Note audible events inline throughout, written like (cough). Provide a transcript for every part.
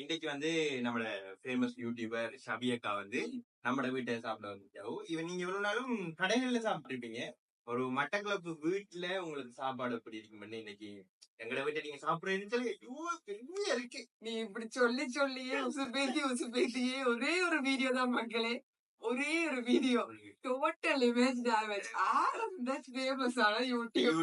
இன்னைக்கு வந்து நம்மளோட ஃபேமஸ் யூடியூபர் ஷபியக்கா வந்து நம்மளோட வீட்டை சாப்பிட வந்துட்டாவு இவன் நீங்க இவ்வளவு நாளும் கடைகள்ல சாப்பிட்டுருப்பீங்க. ஒரு மட்டக்களப்பு வீட்டுல உங்களுக்கு சாப்பாடு எப்படி இருக்கும்னு இன்னைக்கு எங்களோட வீட்டை நீங்க சாப்பிடுறீங்கன்னு சொல்லி ஐயோ, பெரிய இருக்கு நீ இப்படி சொல்லி சொல்லியே உசுப்பேத்தி உசுப்பேத்தியே ஒரே ஒரு வீடியோ தான் மக்களே. ஒரே ஒரு வீடியோ டோட்டல் இமேஜ் டேமேஜ் ஆரம்ப ஃபேமஸ் ஆன யூடியூப்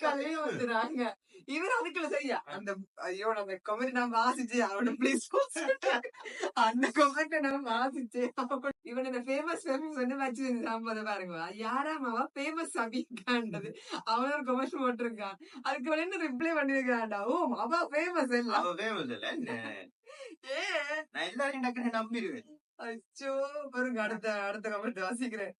கலவி வந்துறாங்க இவர் அதுக்குள்ள சரியா அந்த ஐயோ அந்த கமெண்ட் நான் வாசிச்சு அவன ப்ளீஸ் அந்த கமெண்ட் நான் வாசிச்சு. அவன் இவன் இந்த ஃபேமஸ் ஃபேமஸ் வந்து வச்சு சாம்பத பாருங்க. யாராம் அவ ஃபேமஸ் அபிகான்றது அவன் ஒரு கமெண்ட் போட்டிருக்கான் அதுக்கு வந்து ரிப்ளை பண்ணிருக்கான்டா? ஓ அவ ஃபேமஸ் இல்ல அவ ஃபேமஸ் இல்ல என்ன? ஏ? நான் எல்லாரையும் டக்குன்னு நம்பிடுவேன். அச்சோ பாருங்க அடுத்த அடுத்த கமெண்ட் வாசிக்கிறேன்.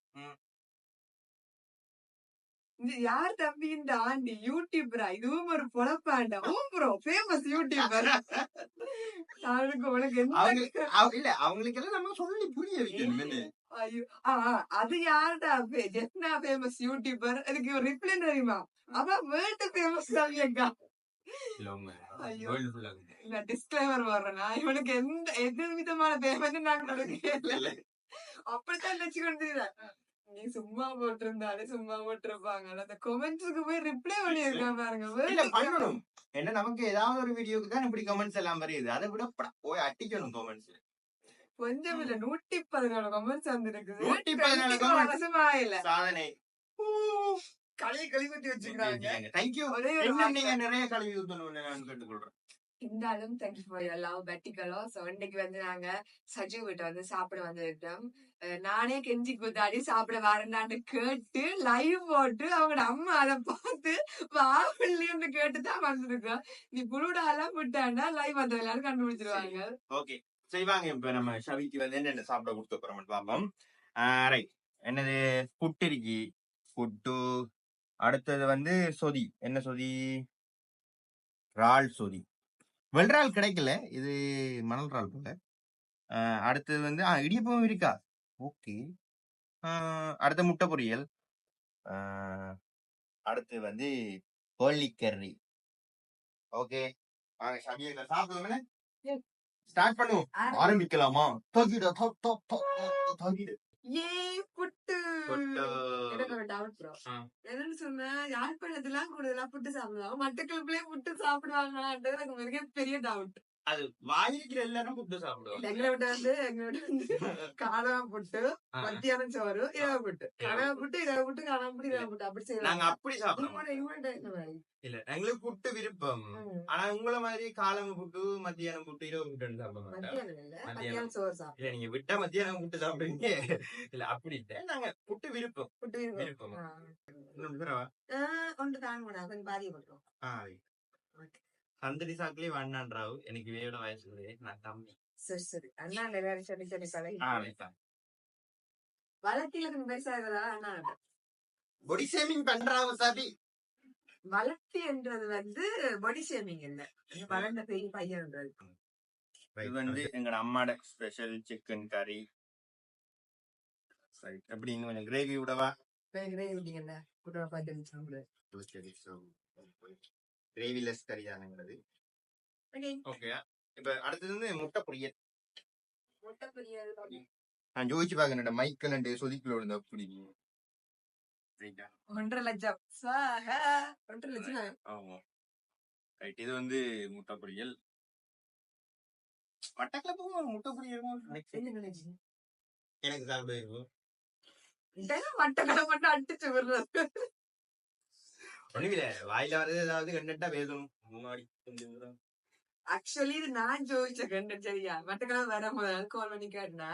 யார் தம்பி இந்த ஆண்டி? யூடியூபரா இதுவும் ஒரு பொழப்பாண்டா ஓ ப்ரோ ஃபேமஸ் யூடியூபர் அவனுக்கு உனக்கு இல்ல அவங்களுக்கு எல்லாம் நம்ம சொல்லி புரிய வைக்கணும்? ஐயோ அது யாருடா? ஜெஃப்னா ஃபேமஸ் யூடியூபர் அதுக்கு ரிப்ளை தெரியுமா? அவ வேர்ல்டு ஃபேமஸ் ஆ இருக்கு. நான் டிஸ்கிளைமர் வர்றேன்னா இவனுக்கு எந்த எந்த விதமான பேமெண்ட் கொடுக்கல இல்ல. அப்படித்தான் நினைச்சு கொண்டிருந்தேன் நீ சும்மா போட்டிருந்தாலே சும்மா போட்டிருப்பாங்க. அந்த கொமெண்ட்ஸுக்கு போய் ரிப்ளை பண்ணியிருக்கான் பாருங்க. இல்ல பண்ணணும். என்ன நமக்கு ஏதாவது ஒரு வீடியோக்கு தான் இப்படி கமெண்ட்ஸ் எல்லாம் வருது. அதை விட போய் அட்டிக்கணும் கமெண்ட்ஸ் கொஞ்சம் இல்ல நூத்தி பதினாலு கமெண்ட்ஸ் வந்திருக்குது நூத்தி பதினாலு. வருஷமா இல்ல. சாதனை. கலையை கழிவுத்தி வச்சுக்கிறாங்க. தேங்க்யூ. நீங்க நிறைய கல்வி ஊத்தணும்னு நான் கேட்டுக்கொள்றேன். இருந்தாலும் thank you for your love பெட்டிகளோ so இன்னைக்கு வந்து நாங்க சஜீவ் கிட்ட வந்து சாப்பிட வந்திருக்கோம். நானே கெஞ்சி குத்தாடி சாப்பிட வரேன்டான்னு கேட்டு லைவ் போட்டு அவங்களோட அம்மா அதை பார்த்து வாவல்லின்னு கேட்டு தான் வந்திருக்கோம். நீ புழுடாலாம் விட்டாண்டா லைவ் வந்த எல்லாரும் கண்டுபிடிச்சிருவாங்க. ஓகே செய்வாங்க இப்ப நம்ம ஷவிக்கு வந்து என்னென்ன சாப்பிட கொடுத்து போறோம் பாப்போம் ரைட் என்னது? புட்டு இருக்கு புட்டு. அடுத்தது வந்து சொதி. என்ன சொதி? ரால் சொதி. வெள்றால் கிடைக்கல. இது மணல் இறால் போல அடுத்தது வந்து ஆ இடியப்பம் இருக்கா ஓகே. அடுத்த முட்டை பொரியல். அடுத்து வந்து கோழிக்கறி ஓகே. வாங்க சமையல சாப்பிடுவோம். ஸ்டார்ட் பண்ணுவோம். ஆரம்பிக்கலாமா. தொகிட தொகிட. ஏ புட்டு. எனக்கு ஒரு டவுட் ப்ரோ. என்னன்னு சொன்னா யாழ்ப்பாணத்துலாம் கூடுதலா புட்டு சாப்பிடுவாங்க மட்டக்களப்புலயே புட்டு சாப்பிடுவாங்களான்றது எனக்கு பெரிய டவுட் அது வாயிருக்கிற எல்லாரும் புட்டு சாப்பிடுவோம் எங்களை விட்டு வந்து எங்களை விட்டு வந்து காணாம புட்டு. மத்தியானம் சோறு இரவு புட்டு. காணாம புட்டு. இரவு புட்டு காணாம புட்டு இரவு புட்டு. அப்படி நாங்க செய்வாங்க அப்படி சாப்பிடுவோம்? இல்ல எங்களுக்கு புட்டு விருப்பம். ஆனா உங்கள மாதிரி காலம் புட்டு மத்தியானம் புட்டு இரவு புட்டு சாப்பிட மாட்டோம். மத்தியானம் சோறு சாப்பிடு இல்ல நீங்க விட்டா மத்தியானம் புட்டு சாப்பிடுவீங்க. இல்ல அப்படி இல்ல. நாங்க புட்டு விருப்பம். புட்டு. விருப்பம். ஒன்று தாங்க கொஞ்சம் சந்தடி சாக்கிலே வண்ணான்றாவு எனக்கு வேட வயசு நான் தம்பி. சரி சரி. அண்ணா நிறைய சொல்லி சொல்லி பழகி. வளர்த்தியில பெருசாகிறதா அண்ணா பொடி ஷேமிங் பண்றாவு சாபி. வளர்த்தி என்றது வந்து பாடி ஷேமிங் இல்ல. வளர்ந்த பெரிய பையன்ன்றது இது வந்து எங்களோட அம்மாட ஸ்பெஷல் சிக்கன் கறி சரி அப்படின்னு கொஞ்சம் கிரேவி விடவா விட்டீங்கல்ல குடும்ப பார்த்து சாப்பிடு. கிரேவி லெஸ் கறி தானுங்கிறது. ஓகே. இப்ப அடுத்தது வந்து முட்டை பொரியல் முட்டை பொரியல் நான் ஜோதிச்சு பாக்கணும் மைக்கல் அண்ட் சொதிக்குள்ள இருந்தா பிடிக்கும்? ரைட்டா ஒன்றரை லட்சம். சாஹா. ஒன்றரை லட்சம்? ஆமா. ரைட் இது வந்து முட்டை பொரியல் மட்டக்கிழப்பும் முட்டை நினைச்சு எனக்கு சாப்பிட இருக்கும் மட்டும் அடிச்சு விடுறது. ஒண்ணுமில்ல வாயில வரது ஏதாவது கண்டா பேசணும் முன்னாடி. ஆக்சுவலி இது நான் ஜோதிச்ச கண்டு சரியா மட்டக்களவு வர முதல் கால் பண்ணி கேட்டா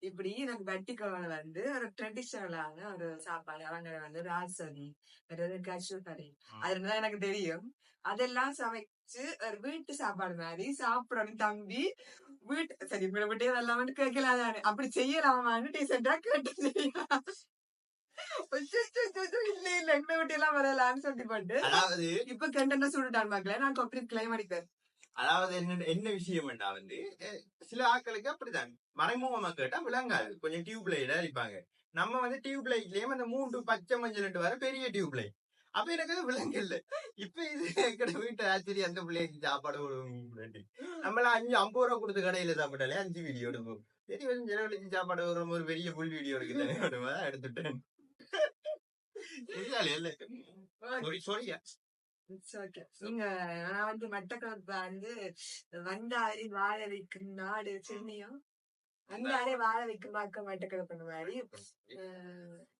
இப்படி எனக்கு வெட்டிக்கிழமை வந்து ஒரு ட்ரெடிஷனலான ஒரு சாப்பாடு அவங்க வந்து ராசதி அதாவது கஷு கறி அதுதான் எனக்கு தெரியும் அதெல்லாம் சமைச்சு ஒரு வீட்டு சாப்பாடு மாதிரி சாப்பிடணும் தம்பி வீட்டு சரி இப்படி விட்டு இதெல்லாம் வந்து கேட்கலாதானே அப்படி செய்யலாமான்னு டீசெண்டா கேட்டு சரியா அச்சோ, அச்சோ, அச்சோ, அச்சோ, இல்ல இல்ல எங்க விட்டு எல்லாம் வரலான்னு சொல்லிட்டு போட்டு அதாவது இப்ப கண்டென்ட் சொல்லிட்டான் மக்களே நான் கம்ப்ளீட் கிளைம் அடிப்பேன். அதாவது என்ன என்ன விஷயம் வேண்டா வந்து சில ஆட்களுக்கு அப்படிதான் மறைமுகமா கேட்டா விளங்காது கொஞ்சம் டியூப் லைட் அடிப்பாங்க நம்ம வந்து டியூப் லைட்லயும் அந்த மூன்று பச்சை மஞ்சள் வர பெரிய டியூப் லைட் அப்ப எனக்கு அது விளங்கல இப்ப இது எங்கட வீட்டு ஆச்சரி அந்த பிள்ளைக்கு சாப்பாடு கொடுங்க நம்மள அஞ்சு ஐம்பது ரூபா கொடுத்து கடையில சாப்பிட்டாலே அஞ்சு வீடியோ எடுப்போம். சரி கொஞ்சம் ஜனவழிச்சு சாப்பாடு ஒரு பெரிய (laughs) புல் வீடியோ அதான் எடுத்துட்டேன் இல்ல இல்ல சாரி சாரியா It's okay. (laughs) (laughs) நீங்க நான் வந்து மட்டக்களப்பு வந்து வந்தாரி வாழ வைக்கும் நாடு சென்னையா வந்தாரே வாழ வைக்கும் மக்கள் மட்டக்களப்பு மாதிரி.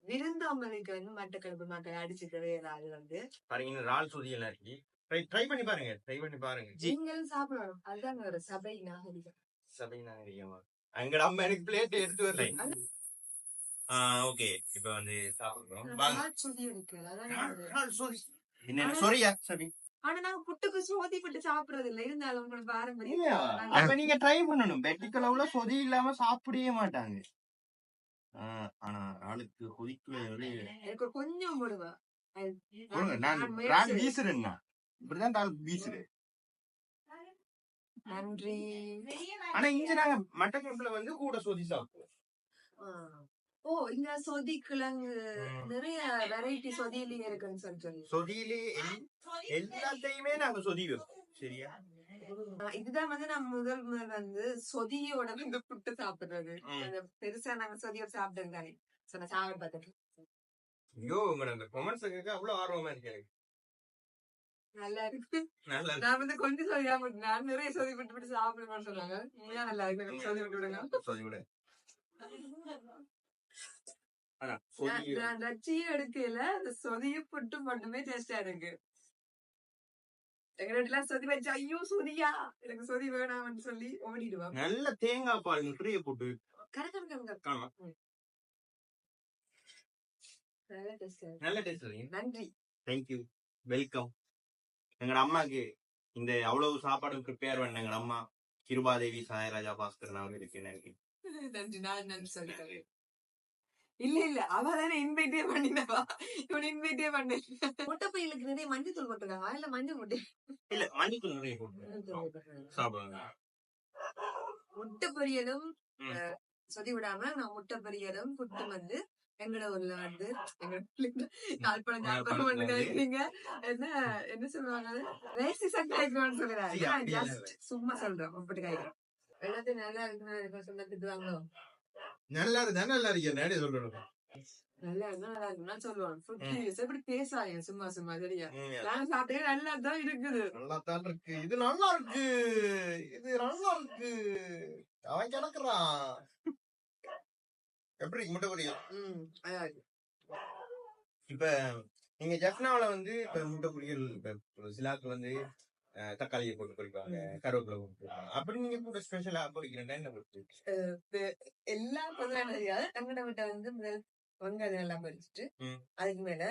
விருந்தோம்பலுக்கு வந்து மட்டக்களப்பு மக்கள் அடிச்சுக்கவே இல்லாது வந்து. பாருங்க ரால் சொதி எல்லாம் இருக்கு ட்ரை பண்ணி பாருங்க ட்ரை பண்ணி பாருங்க. நீங்களும் சாப்பிடணும். அதுதான் ஒரு சபை நாகரிகம். சபை நாகரிகமா? அங்கட அம்மா எனக்கு பிளேட் எடுத்து வரல. ஓகே. இப்ப வந்து சாப்பிடுறோம். சொரியா சபி ஆனா நாங்க புட்டுக்கு சோதி போட்டு சாப்பிடுறது இல்ல. இருந்தாலும் உங்களோட பாரம்பரியம் இல்லையா? அப்ப நீங்க ட்ரை பண்ணணும். வெட்டிக்கலவுல சொதி இல்லாம சாப்பிடவே மாட்டாங்க. ஆனா ஆளுக்கு கொஞ்சம் போடுவா நான் நான் ரால் முயற்சி- வீசுறேன்னா. இப்படிதான் வீசுறேன் நன்றி. ஆனா இங்க நாங்க வந்து கூட சொதி சாப்பிடுவோம். ஓ இங்க சொதி கிழங்கு நிறைய வெரைட்டி சொதியிலேயே இருக்குன்னு சொல்லி. சொதியிலே எல்- எல்லாத்தையுமே நாங்க சொதி வைப்போம். சரியா? இதுதான் வந்து நான் முதல் முதல் வந்து சொதியோட வந்து புட்டு சாப்பிடுறது. பெருசா நாங்க சொதியோட சாப்பிட்டது தானே சொன்ன சாப்பிட பார்த்துட்டு ஐயோ உங்களோட அந்த கொமெண்ட்ஸ் கேட்க அவ்வளவு ஆர்வமா இருக்கு. நல்லா இருக்கு. நான் வந்து கொஞ்சம் சொதியா மட்டும் நான் நிறைய சொதி விட்டு விட்டு சாப்பிடுவேன்னு சொன்னாங்க. உண்மையா நல்லா இருக்கு. சொதி விட்டு விடுங்க சொதி விட நான் ரச்சியும் எடுக்கல அந்த சொதிய புட்டு மட்டுமே டேஸ்டா இருக்கு எங்க சொதி வச்சு ஐயோ சொதியா? எனக்கு சொதி வேணாம்னு சொல்லி ஓடிடுவா நல்ல தேங்காய் பால் நிறைய போட்டு. நல்ல டேஸ்ட் நன்றி. தேங்க்யூ வெல்கம் எங்கட அம்மாக்கு இந்த அவ்வளவு சாப்பாடு ப்ரிப்பேர் பண்ண எங்கட அம்மா கிருபாதேவி சாயராஜா பாஸ்கர் அவங்க இருக்கு எனக்கு. (laughs) நன்றி. நான் நன்றி சொல்லிட்டேன் இல்ல இல்ல. அவ தானே இன்வைட்டே பண்ணினவா? இவன் இன்வைட்டே பண்ண முட்டை பையலுக்கு நிறைய மஞ்சள் தூள் போட்டுருக்காங்க. இல்ல மஞ்சள் முட்டை. இல்ல மஞ்சள் நிறைய போட்டு சாப்பிடுவாங்க. முட்டை பொரியலும் சொதி விடாம நான் முட்டை பொரியலும் புட்டு வந்து எங்கட ஊர்ல வந்து எங்க யாழ்ப்பாணத்துல வந்து- இருக்கீங்க என்ன என்ன சொல்லுவாங்க? வேசி சக்காய்க்கணும்னு சொல்லுறாங்க சும்மா சொல்றேன் முப்பட்டு காய்க்கிறோம். எல்லாத்தையும் நல்லா இருக்குன்னு சொன்ன திட்டுவாங்களோ? நல்லா இருந்தா நல்லா இருக்கு நேரே சொல்லணும் நல்லா இருந்தா நல்லா இருக்குன்னு சொல்லுவாங்க ஃபுட் ரிவ்யூஸ் எப்படி பேசாதீங்க சும்மா சும்மா சரியா? நான் சாப்பிட்டே நல்லா தான் இருக்குது. நல்லா தான் இருக்கு. இது நல்லா இருக்கு. இது நல்லா இருக்கு. அவன் கிடக்குறான். எப்படி? முட்டை பொரியல் ம். இப்ப நீங்க ஜப்னாவில வந்து இப்ப முட்டை பொரியல் இப்ப சிலாக்கு வந்து தக்காளியை போட்டு பொரிப்பாங்க கருவேப்பிலை போட்டு பொரிப்பாங்க அப்படி நீங்க கூட ஸ்பெஷலா பொரிக்கிறேன் என்ன பொறுத்து? எல்லாம் பொதுவான தெரியாது எங்கட வீட்டை வந்து முதல் வெங்காயம் எல்லாம் பறிச்சுட்டு. அதுக்கு மேல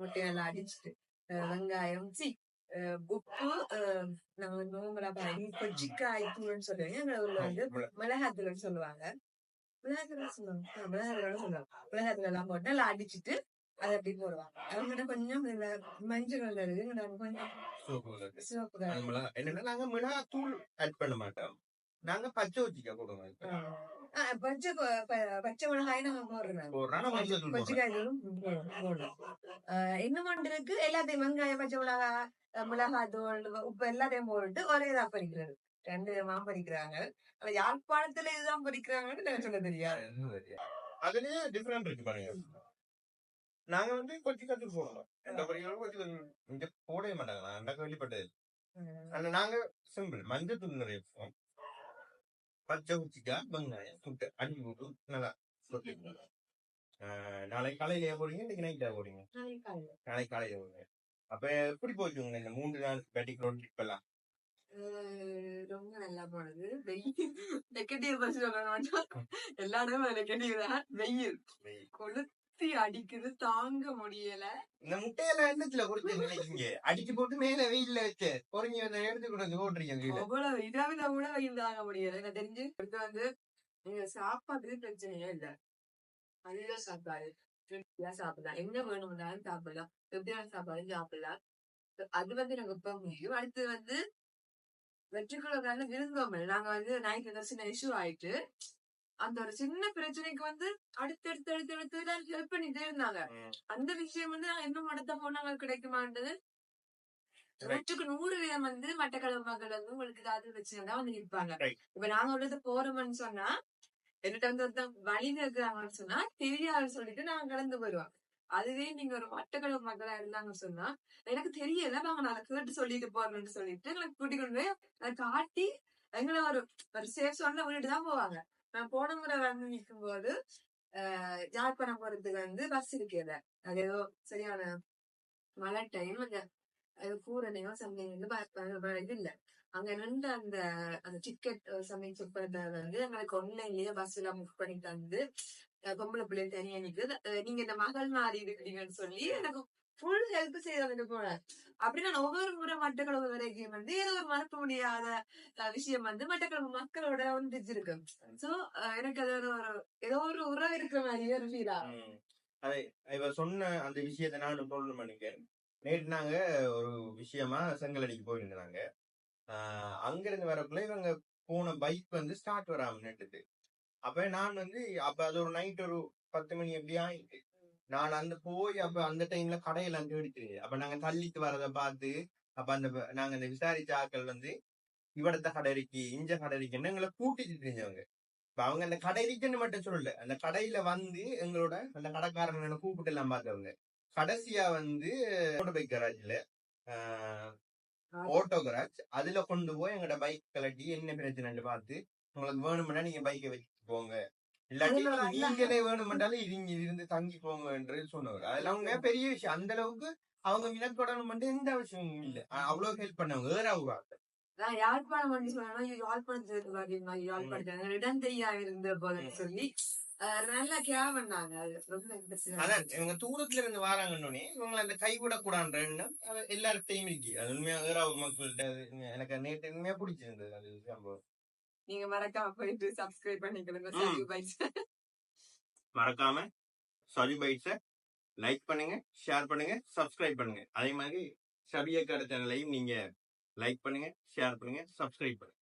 முட்டையெல்லாம் அடிச்சுட்டு வெங்காயம் சி உப்பு நம்ம வந்து மிளகாய் கொச்சிக்காய் தூள்னு சொல்லுவாங்க. எங்க ஊர்ல வந்து மிளகாத்தூள்னு சொல்லுவாங்க. மிளகாத்தூள் சொல்லுவாங்க. மிளகாத்தூள் சொல்லுவாங்க. மிளகாத்தூள் எல்லாம் போட்டு நல்லா அடிச்சிட்டு அதை அப்படி போடுவாங்க. அவங்க கொஞ்சம் மஞ்சள் கலர் இருக்கு இங்கட கொஞ்சம் சிவப்பு கலர் நம்மள என்னன்னா நாங்க மிளகாத்தூள் ஆட் பண்ண மாட்டோம். நாங்க பச்சை ஊத்திக்க போடுவோம் பச்சை பச்சை மிளகாய் நம்ம போடுறோம். தூள் போடுறோம். எல்லாத்தையும் வெங்காயம் பச்சை மிளகாய் மிளகாய் தூள் உப்பு எல்லாத்தையும் போட்டு ஒரே இதா பறிக்கிறது. ரெண்டு விதமா பறிக்கிறாங்க. ஆனா யாழ்ப்பாணத்துல இதுதான் பறிக்கிறாங்கன்னு சொல்ல தெரியாது. அதுலயே டிஃபரெண்ட் இருக்கு பாருங்க. நாங்க வந்து கொச்சிக்காய் தூள் போடுறோம் எந்த கொச்சிக்காய் தூள் இங்க போடவே மாட்டாங்க. நான் அந்த. ஆனா நாங்க சிம்பிள். மஞ்சள் தூள் நிறைய போடுவோம் பச்சை குச்சிக்காய் வெங்காயம் சுட்டு அடி போட்டு நல்லா நாளைக்கு காலையில போறீங்க இன்னைக்கு நைட்டா போறீங்க நாளைக்கு காலையில. போறீங்க அப்ப எப்படி போச்சுங்க இந்த மூன்று நாள் பேட்டிக் ரோட் ட்ரிப் எல்லாம்? ரொம்ப நல்லா போனது. வெயில் நெகட்டிவ் பஸ் சொல்லணும் எல்லா இடமும் நெகட்டிவ் தான் வெயில். கொளுத்தி அடிக்குது தாங்க முடியல. இந்த முட்டையெல்லாம் என்னத்துல கொடுத்து நினைக்கீங்க. அடிச்சு போட்டு மேல வெயில்ல வச்சு பொறிஞ்சு வந்து எடுத்து கொண்டு ஓட்டுறீங்க அவ்வளவு இதாவில கூட வெயில் தாங்க முடியல. எனக்கு தெரிஞ்சு? அடுத்து வந்து நீங்க சாப்பாடு பிரச்சனையே இல்ல. அதுதான் சாப்பாடு. சாப்பிடலாம். என்ன வேணும்னாலும் சாப்பிடலாம். எப்படியான சாப்பாடு சாப்பிடலாம். அது வந்து எனக்கு இப்ப முடியும். அடுத்து வந்து வெற்றிக்குழக்கான விருந்தோம்பல். நாங்க வந்து நைட்ல சின்ன இஷ்யூ ஆயிட்டு அந்த ஒரு சின்ன பிரச்சனைக்கு வந்து அடுத்தடுத்து அடுத்தடுத்து தான் ஹெல்ப் பண்ணிட்டே இருந்தாங்க. அந்த விஷயம் வந்து நாங்க இன்னும் அடுத்த போனாங்க கிடைக்குமான்றது. நூற்றுக்கு நூறு வீதம் வந்து மட்டக்களப்பு மக்கள் வந்து உங்களுக்கு ஏதாவது பிரச்சனை வந்து நிற்பாங்க. இப்ப நாங்க உள்ளது போறோம்னு சொன்னா என்கிட்ட வந்து ஒருத்தன் வழி நிற்கிறாங்கன்னு சொன்னா தெரியாது சொல்லிட்டு நாங்க கடந்து போயிடுவோம் அதுவே நீங்க ஒரு மட்டக்களப்பு மக்களா இருந்தாங்கன்னு சொன்னா எனக்கு தெரியல நாங்க நான் கேட்டு சொல்லிட்டு போறோம்னு சொல்லிட்டு எங்களை கூட்டிக் கொண்டு போய் காட்டி எங்களை ஒரு ஒரு சேஃப் சொன்ன விட்டுட்டு தான் போவாங்க நான் போன முறை வந்து நிற்கும் போது ஆஹ் யாழ்ப்பாணம் போறதுக்கு வந்து பஸ் இருக்கல அது ஏதோ சரியான மழை டைம் அந்த அது பூரணையோ சம்திங் வந்து இது இல்ல. அங்க நின்று அந்த அந்த டிக்கெட் சம்திங் செக் பண்ணத வந்து எங்களுக்கு ஒன்லைன்லயே பஸ் எல்லாம் புக் பண்ணி தந்து பொம்பளை பிள்ளைங்க தனியா நிக்குது. நீங்க இந்த மகள் மாறி இருக்கிறீங்கன்னு சொல்லி எனக்கு ஃபுல் ஹெல்ப் செய்யறது போல அப்படின்னா நான் ஒவ்வொரு முறை மட்டக்களவு வரைக்கும் வந்து ஏதோ ஒரு மறக்க முடியாத விஷயம் வந்து மட்டக்களவு மக்களோட ஒன்றிச்சிருக்கு சோ எனக்கு அது ஒரு ஏதோ ஒரு உறவு இருக்கிற மாதிரியே ஒரு ஃபீல் ஆகும் அதை இவ சொன்ன அந்த விஷயத்தை நான் சொல்லணும் நினைக்கிறேன் நேற்று நாங்க ஒரு விஷயமா செங்கலடிக்கு போயிருந்தாங்க ஆஹ் அங்க இருந்து வரக்குள்ள இவங்க போன பைக் வந்து ஸ்டார்ட் வராம நின்றுது. அப்ப நான் வந்து அப்ப அது ஒரு நைட் ஒரு பத்து மணி எப்படி ஆயிட்டு. நான் அந்த போய் அப்ப அந்த டைம்ல கடையெல்லாம் தேடிட்டு அப்ப நாங்க தள்ளிட்டு வரத பார்த்து அப்ப அந்த நாங்க அந்த விசாரிச்ச ஆட்கள் வந்து இவடத்த கடை இருக்கு இஞ்ச கடை இருக்குன்னு எங்களை கூட்டிட்டு தெரிஞ்சவங்க. இப்ப அவங்க அந்த கடை இருக்குன்னு மட்டும் சொல்லல. அந்த கடையில வந்து எங்களோட அந்த கடைக்காரனை கூப்பிட்டு எல்லாம் பார்த்தவங்க. கடைசியா வந்து மோட்டர் பைக் கராஜ்ல ஆட்டோ கராஜ் அதுல கொண்டு போய் எங்களோட பைக் கலட்டி என்ன பிரச்சனைன்னு பார்த்து உங்களுக்கு வேணும்னா நீங்க பைக்கை வச்சுட்டு போங்க. இல்லாட்டி நீங்களே வேணுமென்றாலும் இங்க இருந்து தங்கி போங்கன்றது சொன்னவர். அதெல்லாம் பெரிய விஷயம். அந்த அளவுக்கு அவங்க வினக்கொடணும் மட்டும் எந்த அவசியமும் இல்ல. அவ்வளவு ஹெல்ப் பண்ணவங்க ஏறாவுவா நான் யாழ்ப்பாணம் வந்து சொன்னா யாழ்ப்பாணத்துக்கு வரீங்களா யாழ்ப்பாணத்துல இடம் தெரியாம இருந்த போதுன்னு சொல்லி நல்லா கேர் பண்ணாங்க. அதான் இவங்க தூரத்துல இருந்து வராங்கன்னே இவங்களை அந்த இருக்கு. அது உண்மையா மக்கள்கிட்ட எனக்கு நேற்று உண்மையா பிடிச்சிருந்தது அது சம்பவம். நீங்க மறக்காம போயிட்டு சப்ஸ்கிரைப் பண்ணிக்கிறீங்க ம். சஜு பைட்ஸ் மறக்காம சாரி பைட்ஸ லைக் பண்ணுங்க ஷேர் பண்ணுங்க சப்ஸ்கிரைப் பண்ணுங்க. அதே மாதிரி சபியக்கார சேனலையும் நீங்க லைக் பண்ணுங்க ஷேர் பண்ணுங்க சப்ஸ்கிரைப் பண்ணுங்க.